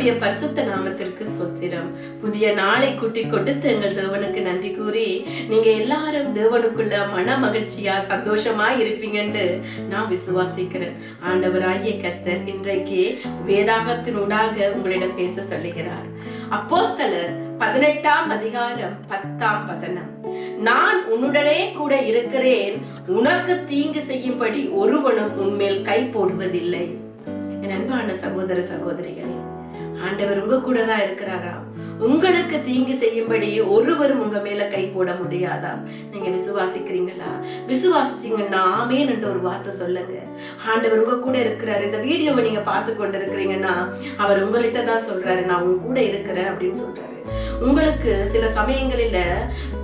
கர்த்தருடைய பரிசுத்த நாமத்திற்கு சுஸ்திரம் புதிய நாளை கூட்டி கொடுத்து எங்கள் தேவனுக்கு நன்றி கூறி நீங்க எல்லாரும் தேவனுக்குள்ள மன மகிழ்ச்சியா சந்தோஷமா இருப்பீங்கன்னு நான் விசுவாசிக்கிறேன். ஆண்டவராகிய கர்த்தர் இன்றைக்கு வேதாகத்தினூடாக உங்களிடம் பேச சொல்லுகிறார். அப்போஸ்தலர் பதினெட்டாம் அதிகாரம் பத்தாம் வசனம். நான் உன்னுடனே கூட இருக்கிறேன் உனக்கு தீங்கு செய்யும்படி ஒருவனும் உன்மேல் கை போடுவதில்லை. என் அன்பான சகோதர சகோதரிகளே ஆண்டவர் உங்க கூட தான் இருக்கிறாரா? உங்களுக்கு தீங்கு செய்யும்படி ஒருவரும் உங்க மேல கை போட முடியாதா? நீங்க விசுவாசிக்கிறீங்களா? விசுவாசிச்சீங்கன்னா ஆமேன் என்ற ஒரு வார்த்தை சொல்லுங்க. ஆண்டவர் உங்க கூட இருக்கிறாரு. இந்த வீடியோவை நீங்க பார்த்து கொண்டு இருக்கிறீங்கன்னா அவர் உங்கள்கிட்ட தான் சொல்றாரு நான் உங்க கூட இருக்கிறேன் அப்படின்னு சொல்றாரு. உங்களுக்கு சில சமயங்களில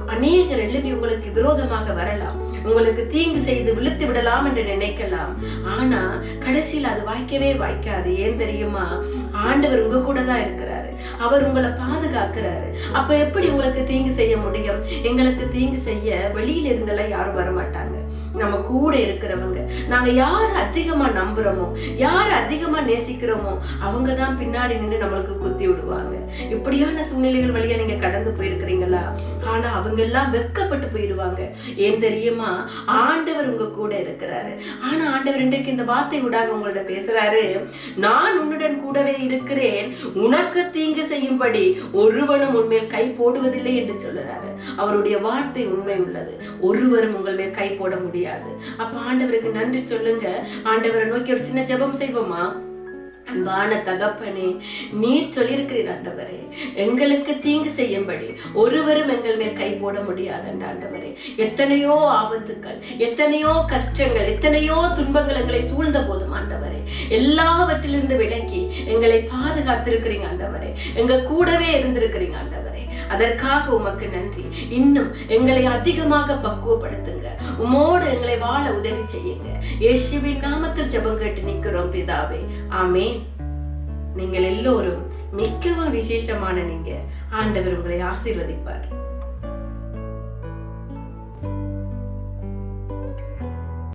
அநேகர் எழுப்பி உங்களுக்கு விரோதமாக வரலாம். உங்களுக்கு தீங்கு செய்து விழுத்து விடலாம் என்று நினைக்கலாம். ஆனா கடைசியில் அது வாய்க்கவே வாய்க்காது. ஏன் தெரியுமா? ஆண்டவர் உங்க கூட தான் இருக்கிறாரு. அவர் உங்களை பாதுகாக்கிறாரு. அப்ப எப்படி உங்களுக்கு தீங்கு செய்ய முடியும்? எங்களுக்கு தீங்கு செய்ய வெளியில இருந்தெல்லாம் யாரும் வர மாட்டாங்க நம்ம கூட இருக்கிறவங்க. நாங்க யார் அதிகமா நம்புறோமோ யார் அதிகமா நேசிக்கிறோமோ அவங்க தான் பின்னாடி நின்று நம்மளுக்கு குத்தி விடுவாங்க. இப்படியான சூழ்நிலைகள் வழியா நீங்க கடந்து போயிருக்கிறீங்களா? ஆனா அவங்க எல்லாம் வெக்கப்பட்டு போயிடுவாங்க. ஏன் தெரியுமா? ஆண்டவர் உங்க கூட இருக்கிறாரு. ஆனா ஆண்டவர் இன்றைக்கு இந்த வார்த்தை விடாக உங்கள்ட்ட பேசுறாரு. நான் உன்னுடன் கூடவே இருக்கிறேன். உனக்கு தீங்கு செய்யும்படி ஒருவனும் உன்மேல் கை போடுவதில்லை என்று சொல்லுறாரு அவருடைய வார்த்தை உண்மை உள்ளது. ஒருவரும் உங்கள் மேல் கை போட முடியாது. அப்ப ஆண்டவருக்கு நன்றி சொல்லுங்க. ஆண்டவரை நோக்கி ஒரு சின்ன ஜெபம் செய்வோமா? அன்பான தகப்பனே நீர் சொல்லியிருக்கிறீர் ஆண்டவரே. எங்களுக்கு தீங்கு செய்யும்படி ஒருவரும் எங்கள் மேல் கை போட முடியாது ஆண்டவரே. எத்தனையோ ஆபத்துக்கள் எத்தனையோ கஷ்டங்கள் எத்தனையோ துன்பங்கள் எங்களை சூழ்ந்த போதும் ஆண்டவரே. எல்லாவற்றிலிருந்து விலக்கி எங்களை பாதுகாத்திருக்கிறீங்க ஆண்டவரே. எங்க கூடவே இருந்திருக்கிறீங்க ஆண்டவரே. அதற்காக உமக்கு நன்றி. இன்னும் எங்களை அதிகமாக பக்குவப்படுத்துங்க. உமோடு எங்களை வாழ உதவி செய்யுங்க. இயேசுவின் நாமத்தில் ஜெபம் கேட்டு நிற்கிறோம் பிதாவே. ஆமே நீங்கள் எல்லோரும் மிகவும் விசேஷமான நீங்க. ஆண்டவர் உங்களை ஆசீர்வதிப்பார்.